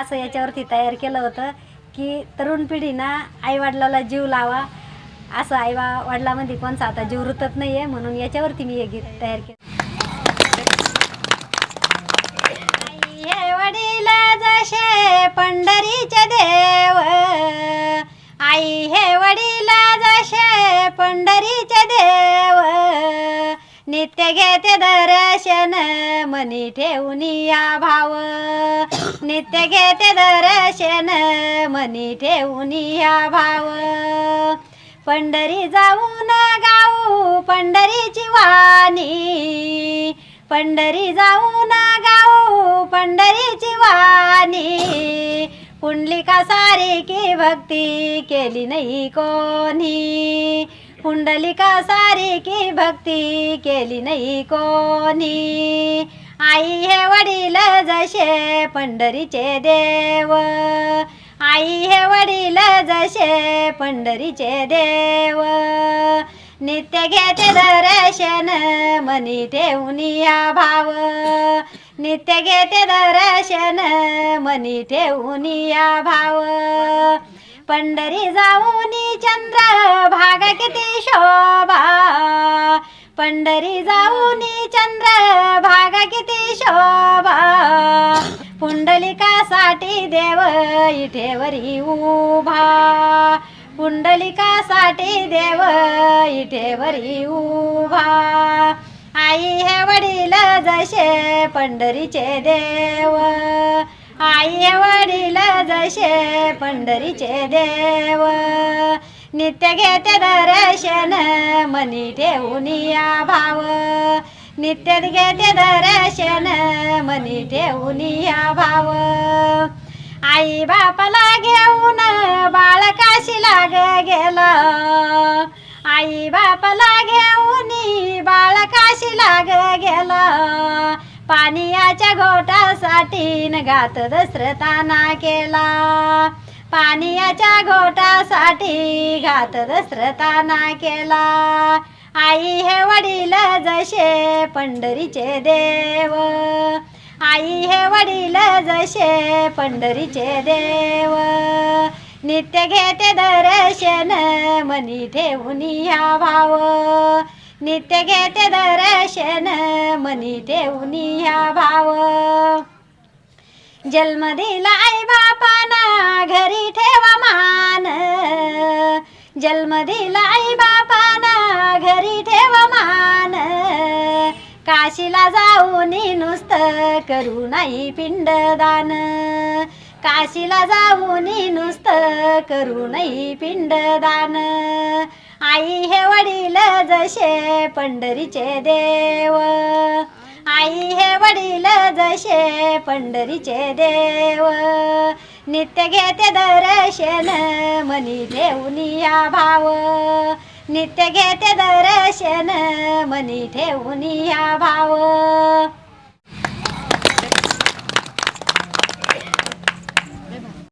असं याच्यावरती तयार केलं होतं की तरुण पिढीना आईवडिलाला जीव लावा असं आई वडिलामध्ये कोणचा आता जीव रुतत नाही आहे म्हणून याच्यावरती मी हे गीत तयार केलं. आई हे वडील जसे पंढरीचे देव आई हे वडील जसे पंढरीचे देव. नित्य घेते दर्शन मनी ठेवून या भाव. नित्य घेते दर्शन मनी ठेवून या भाव. पंढरी जाऊन गाऊ पंढरीची वाणी. पंढरी जाऊन गाऊ पंढरीची वाणी. पुंडलिका सारी की भक्ती केली नाही कोणी. पुंडलिका सारी की भक्ती केली नाही कोणी. आई हे वडील जसे पंढरीचे देव. आई हे वडील जसे पंढरीचे देव. नित्य घेते दर्शन मनी ठेवून या भाव. नित्य घेते दर्शन मनी ठेवून या भाव. पंढरी जाऊनी चंद्र भाग किती शोभ पंढरी जाऊन चंद्र भागा किती शोभा. पुंडलिकासाठी देव इठेवरी उभा. पुंडलिकासाठी देव इठेवरी उभा. आई हे वडील जसे पंढरीचे देव. आई हे वडील जसे पंढरीचे देव. नित्य घेते दर्शन मनी ठेवून या भाव. नित्य घेते दर्शन मनी ठेवून या भाव. आई बापाला घेऊन बाळकाशी लाग गेला. आई बापाला घेऊन बाळकाशी लाग गेला. पानियाच्या घोटासाठी न घात दसरताना केला. पानियाच्या घोटासाठी घात दसरताना केला. आई हे वडील जसे पंढरीचे देव. आई हे वडील जसे पंढरीचे देव. नित्य घेते दर्शन मनी ठेवून या भाव. नित्य घेते दर्शन मनी ठेवून या भाव. जन्म दिला आई बापा घरी ठेवा मान. जन्म दिला आई बापाना घरी ठेवा मान. काशीला जाऊन नुसतं करू नाही पिंडदान. काशीला जाऊन नुसतं करू नाही पिंडदान. आई हे वडील जसे पंढरीचे देव. आई हे वडील जसे पंढरीचे देव. नित्य घेते दर्शन मनी ठेवून या भाव. नित्य घेते दर्शन मनी ठेवून या भाव.